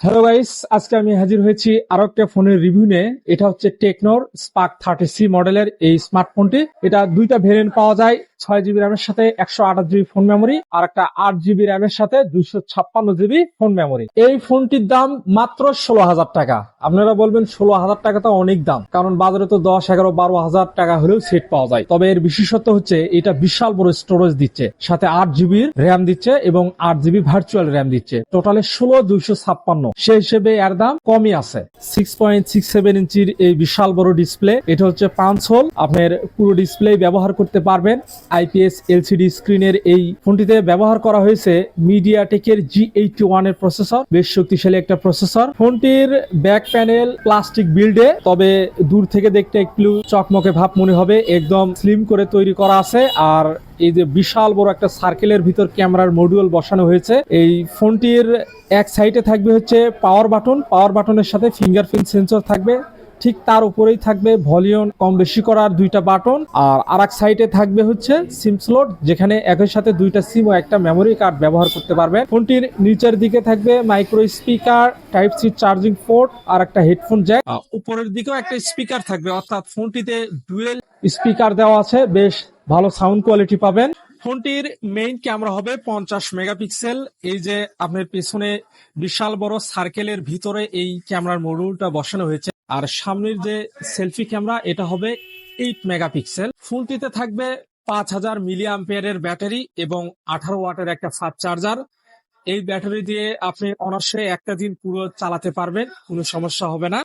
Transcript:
Hello guys, আজকে আমি হাজির হয়েছি আরও একটা ফোনের রিভিউ নিয়ে। এটা হচ্ছে টেকনোর স্পার্ক থার্টি সি মডেলের এই স্মার্টফোনটি। এটা দুইটা ভেরিয়েন্ট পাওয়া যায়। ছয় জিবি র্যামের সাথে একশো আঠাশ জিবি ফোন মেমোরি আর একটা আট জিবি র্যামের সাথে দুইশো ছাপ্পান্ন জিবি ফোন মেমোরি এই ফোনটির দাম মাত্র ষোলো হাজার টাকা। আপনারা বলবেন ষোলো হাজার টাকা তো অনেক দাম, কারণ বাজারে তো দশ, এগারো, বারো হাজার টাকা হলেও সেট পাওয়া যায়। তবে এর বিশেষত্ব হচ্ছে, এটা বিশাল বড় স্টোরেজ দিচ্ছে, সাথে আট জিবির র্যাম দিচ্ছে এবং আট জিবি ভার্চুয়াল র্যাম দিচ্ছে। টোটালে ষোলো দুইশো ছাপ্পান্ন। সেই হিসেবে এর দাম কমই আছে। সিক্স পয়েন্ট সিক্স সেভেন ইঞ্চির এই বিশাল বড় ডিসপ্লে এটা হচ্ছে পাঁচ হোল। আপনার পুরো ডিসপ্লে ব্যবহার করতে পারবেন। আইপিএস, এলসিডি স্ক্রিনের এই ফোনটিতে ব্যবহার করা হয়েছে মিডিয়াটেকের জি এইটি ওয়ানের প্রসেসর। বেশ শক্তিশালী একটা প্রসেসর। ফোনটির ব্যাক প্যানেল প্লাস্টিক বিল্ডে, তবে দূর থেকে দেখতে একটু চকমকে ভাব মনে হবে। একদম স্লিম করে তৈরি করা আছে আর এই যে বিশাল বড় একটা সার্কেলের ভিতর ক্যামেরার মডিউল বসানো হয়েছে। এই ফোনটির এক সাইডে থাকবে হচ্ছে পাওয়ার বাটন পাওয়ার বাটনের সাথে ফিঙ্গারপ্রিন্ট সেন্সর থাকবে। ঠিক তার উপরেই থাকবে ভলিউম কম বেশি করার দুইটা বাটন। আর আরেক সাইডে থাকবে হচ্ছে সিম স্লট যেখানে একই সাথে দুইটা সিম ও একটা মেমোরি কার্ড ব্যবহার করতে পারবেন। ফোনটির নিচের দিকে থাকবে micro speaker type C charging port আর একটা হেডফোন জ্যাক উপরের দিকেও একটা স্পিকার থাকবে অর্থাৎ ফোনটিতে ডুয়েল স্পিকার দেওয়া আছে বেশ ভালো সাউন্ড কোয়ালিটি পাবেন। ফোনটির মেইন ক্যামেরা হবে পঞ্চাশ মেগাপিক্সেল। এই যে আপনার পেছনে বিশাল বড় সার্কেলের ভিতরে এই ক্যামেরার মডিউলটা বসানো হয়েছে। আর সামনের যে সেলফি ক্যামেরা, এটা হবে এইট মেগাপিক্সেল ফোনটিতে থাকবে পাঁচ হাজার মিলি আম্পিয়ারের ব্যাটারি এবং আঠারো ওয়াটের একটা ফাস্ট চার্জার এই ব্যাটারি দিয়ে আপনি অনার্সে একটা দিন পুরো চালাতে পারবেন, কোনো সমস্যা হবে না।